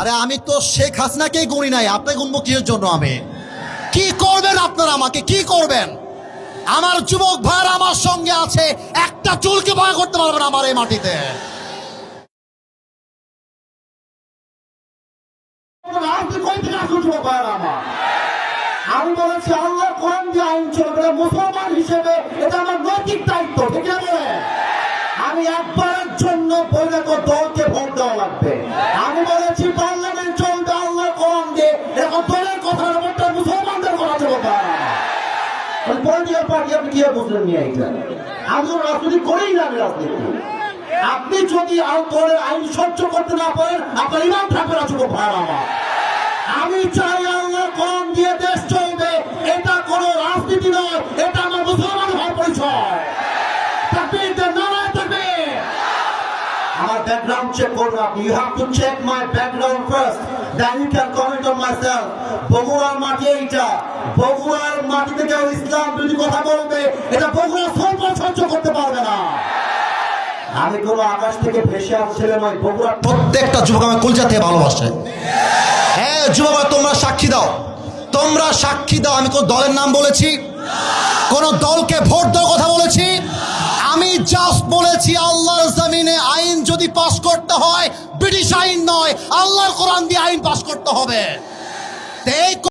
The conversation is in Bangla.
আরে আমি তো শেখ হাসনাকেই গুনি নাই আপনি গুনবো কিসের জন্য আমি? কি করবেন আপনারা আমাকে? কি করবেন? আমার যুবক ভাই আমার সঙ্গে আছে একটা চুলকে ভয় করতে পারবেন আমার এই মাটিতে। আমার? আমি বলেছি আল্লাহ কোরআন যে আইন চলবে মুসলমান হিসেবে, এটা আমার নৈতিক দায়িত্ব, ঠিক আছে আমি একবারের জন্য পরিণত দলকে ভোট দেওয়া লাগবে। আমি বলেছি, পার্লামেন্ট চলবে আল্লাহ কোরআন দিয়ে এরকম দলের কথা ভোটটা মুসলমানদের কথা চলবে পলিটিক্যাল পার্টি, আপনি কি বুঝলেন নিয়ে আমি তো রাজনীতি করেই না রাজনীতি। আপনি যদি দলের আইন সহ্য করতে না পারেন, আপনার ইমান থাকবে না ছোট ভাই আমার। রাজনীতি নয়, এটা আমার মুসলমান হওয়ার পরিচয়। অন মাই সেলফ বগুড়ার মাটি এইটা। বগুড়ার মাটিতে কেউ ইসলাম কথা বলবে, এটা বগুড়া সর্ব সহ্য করতে পারবে না। আমি কোনো আকাশ থেকে ভেসে আসছিলাম নয় বগুড়া প্রত্যেকটা যুবক আমার কলজাতে ভালোবাসে। হ্যাঁ যুবক তোমরা সাক্ষী দাও। তোমরা সাক্ষী দাও, আমি কোন দলের নাম বলেছি? কোন দলকে ভোট দেওয়ার কথা বলেছি? আমি জাস্ট বলেছি, আল্লাহর জমিনে আইন যদি পাশ করতে হয়, ব্রিটিশ আইন নয়, আল্লাহর কোরআন দিয়ে আইন পাশ করতে হবে।